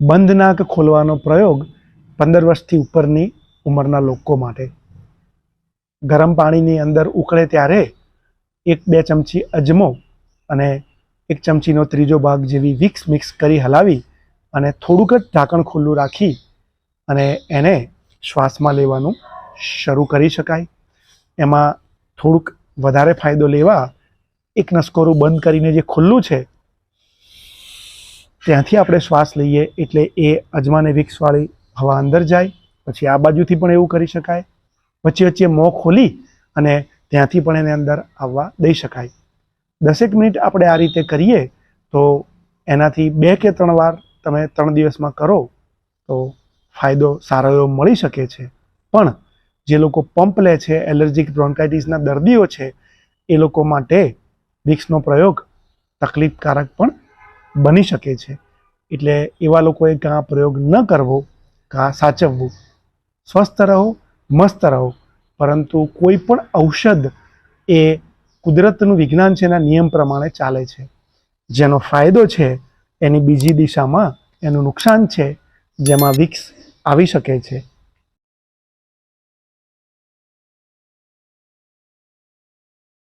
બંધ નાક ખોલવાનો પ્રયોગ પંદર વર્ષથી ઉપરની ઉંમરના લોકો માટે. ગરમ પાણીની અંદર ઉકળે ત્યારે એક બે ચમચી અજમો અને એક ચમચીનો ત્રીજો ભાગ જેવી વિક્સ મિક્સ કરી હલાવી અને થોડુંક જ ઢાંકણ ખુલ્લું રાખી અને એને શ્વાસમાં લેવાનું શરૂ કરી શકાય. એમાં થોડુંક વધારે ફાયદો લેવા એક નસકોરું બંધ કરીને જે ખુલ્લું છે ત્યાંથી આપણે શ્વાસ લઈએ એટલે એ અજમાને વિક્ષવાળી હવા અંદર જાય, પછી આ બાજુથી પણ એવું કરી શકાય, વચ્ચે વચ્ચે મોં ખોલી અને ત્યાંથી પણ એને અંદર આવવા દઈ શકાય. દસેક મિનિટ આપણે આ રીતે કરીએ તો એનાથી બે કે ત્રણ વાર તમે ત્રણ દિવસમાં કરો તો ફાયદો સારો એવો મળી શકે છે. પણ જે લોકો પંપ લે છે, એલર્જીક બ્રોન્કાઇટિસના દર્દીઓ છે, એ લોકો માટે વિક્સનો પ્રયોગ તકલીફકારક પણ બની શકે છે. એટલે એવા લોકોએ કાં પ્રયોગ ન કરવો, કાં સાચવવું. સ્વસ્થ રહો, મસ્ત રહો. પરંતુ કોઈ પણ ઔષધ એ કુદરતનું વિજ્ઞાન છે એના નિયમ પ્રમાણે ચાલે છે. જેનો ફાયદો છે, એની બીજી દિશામાં એનું નુકસાન છે, જેમાં વિક્સ આવી શકે છે.